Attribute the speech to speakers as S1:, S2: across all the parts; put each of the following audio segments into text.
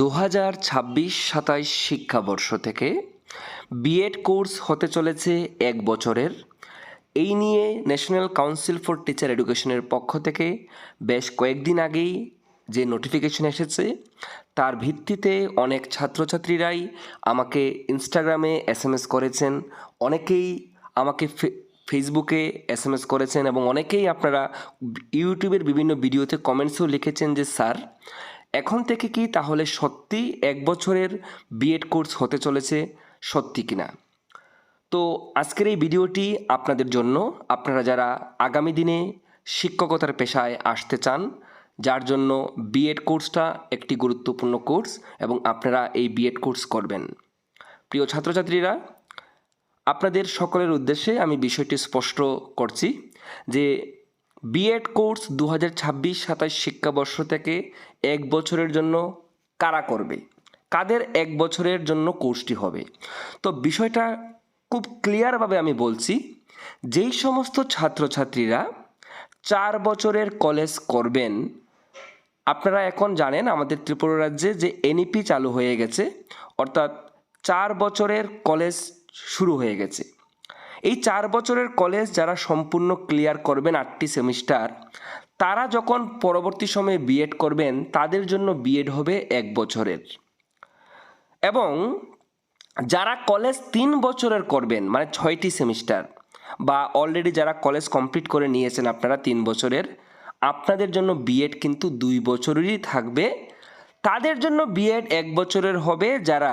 S1: দু হাজার ছাব্বিশ সাতাইশ শিক্ষাবর্ষ থেকে বিএড কোর্স হতে চলেছে এক বছরের। এই নিয়ে ন্যাশনাল কাউন্সিল ফর টিচার এডুকেশনের পক্ষ থেকে বেশ কয়েকদিন আগেই যে নোটিফিকেশন এসেছে, তার ভিত্তিতে অনেক ছাত্রছাত্রীরাই আমাকে ইনস্টাগ্রামে এস এম এস করেছেন, অনেকেই আমাকে ফেসবুকে এস এম এস করেছেন এবং অনেকেই আপনারা ইউটিউবের বিভিন্ন ভিডিওতে কমেন্টসও লিখেছেন যে, স্যার এখন থেকে কি তাহলে সত্যি এক বছরের বিএড কোর্স হতে চলেছে? সত্যি কিনা তো আজকের এই ভিডিওটি আপনাদের জন্য। আপনারা যারা আগামী দিনে শিক্ষকতার পেশায় আসতে চান, যার জন্য বিএড কোর্সটা একটি গুরুত্বপূর্ণ কোর্স এবং আপনারা এই বিএড কোর্স করবেন। প্রিয় ছাত্রছাত্রীরা, আপনাদের সকলের উদ্দেশ্যে আমি বিষয়টি স্পষ্ট করছি যে বিএড কোর্স দু হাজার ছাব্বিশ সাতাশ শিক্ষাবর্ষ থেকে এক বছরের জন্য কারা করবে? কাদের এক বছরের জন্য কোর্সটি হবে? তো বিষয়টা খুব ক্লিয়ারভাবে আমি বলছি, যেই সমস্ত ছাত্রছাত্রীরা চার বছরের কলেজ করবেন, আপনারা এখন জানেন আমাদের ত্রিপুরা রাজ্যে যে এনইপি চালু হয়ে গেছে, অর্থাৎ চার বছরের কলেজ শুরু হয়ে গেছে। এই চার বছরের কলেজ যারা সম্পূর্ণ ক্লিয়ার করবেন আটটি সেমিস্টার তারা যখন পরবর্তী সময়ে বিএড করবেন, তাদের জন্য বিএড হবে এক বছরের। এবং যারা কলেজ তিন বছরের করবেন মানে ছয়টি সেমিস্টার বা অলরেডি যারা কলেজ কমপ্লিট করে নিয়েছেন আপনারা তিন বছরের, আপনাদের জন্য বিএড কিন্তু দুই বছরেরই থাকবে। তাদের জন্য বিএড এক বছরের হবে, যারা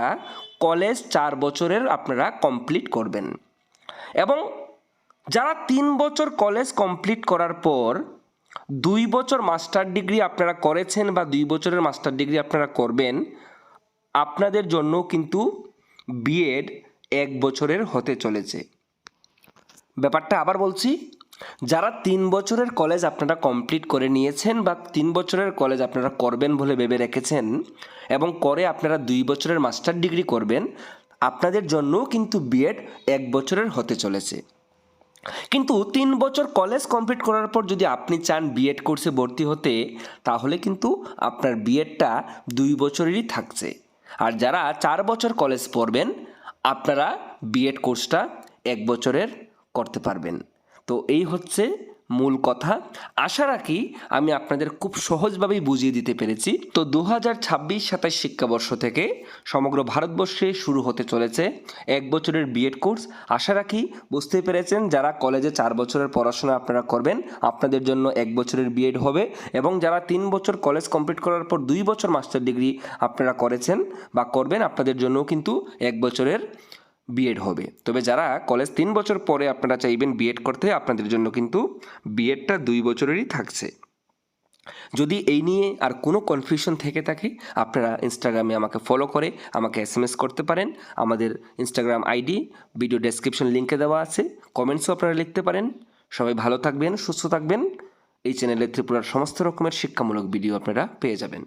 S1: কলেজ চার বছরের আপনারা কমপ্লিট করবেন। এবং যারা তিন বছর কলেজ কমপ্লিট করার পর দুই বছর মাস্টার ডিগ্রি আপনারা করেছেন বা দুই বছরের মাস্টার ডিগ্রি আপনারা করবেন, আপনাদের জন্য কিন্তু বিএড এক বছরের হতে চলেছে। ব্যাপারটা আবার বলছি, যারা তিন বছরের কলেজ আপনারা কমপ্লিট করে নিয়েছেন বা তিন বছরের কলেজ আপনারা করবেন বলে ভেবে রেখেছেন এবং করে আপনারা দুই বছরের মাস্টার ডিগ্রি করবেন আপনাদের জন্যও কিন্তু বিএড এক বছরের হতে চলেছে। কিন্তু তিন বছর কলেজ কমপ্লিট করার পর যদি আপনি চান বিএড কোর্সে ভর্তি হতে, তাহলে কিন্তু আপনার বিএডটা দুই বছরেরই থাকছে। আর যারা চার বছর কলেজ পড়বেন, আপনারা বিএড কোর্সটা এক বছরের করতে পারবেন। তো এই হচ্ছে মূল কথা। আশা রাখি আমি আপনাদের খুব সহজভাবেই বুঝিয়ে দিতে পেরেছি। তো দু হাজার ছাব্বিশ সাতাশ শিক্ষাবর্ষ থেকে সমগ্র ভারতবর্ষে শুরু হতে চলেছে এক বছরের বিএড কোর্স আশা রাখি বুঝতে পেরেছেন, যারা কলেজে চার বছরের পড়াশোনা আপনারা করবেন, আপনাদের জন্য এক বছরের বিএড হবে এবং যারা তিন বছর কলেজ কমপ্লিট করার পর দুই বছর মাস্টার ডিগ্রি আপনারা করেছেন বা করবেন, আপনাদের জন্যও কিন্তু এক বছরের বিএড হবে। তবে যারা কলেজ তিন বছর পরে আপনারা চাইবেন বিএড করতে, আপনাদের জন্য কিন্তু বিএডটা দুই বছরেরই থাকছে। যদি এই নিয়ে আর কোনো কনফিউশন থেকে থাকে, আপনারা ইনস্টাগ্রামে আমাকে ফলো করে আমাকে এস এম এস করতে পারেন। আমাদের ইনস্টাগ্রাম আইডি ভিডিও ডেসক্রিপশন লিঙ্কে দেওয়া আছে। কমেন্টসও আপনারা লিখতে পারেন। সবাই ভালো থাকবেন, সুস্থ থাকবেন। এই চ্যানেলে ত্রিপুরার সমস্ত রকমের শিক্ষামূলক ভিডিও আপনারা পেয়ে যাবেন।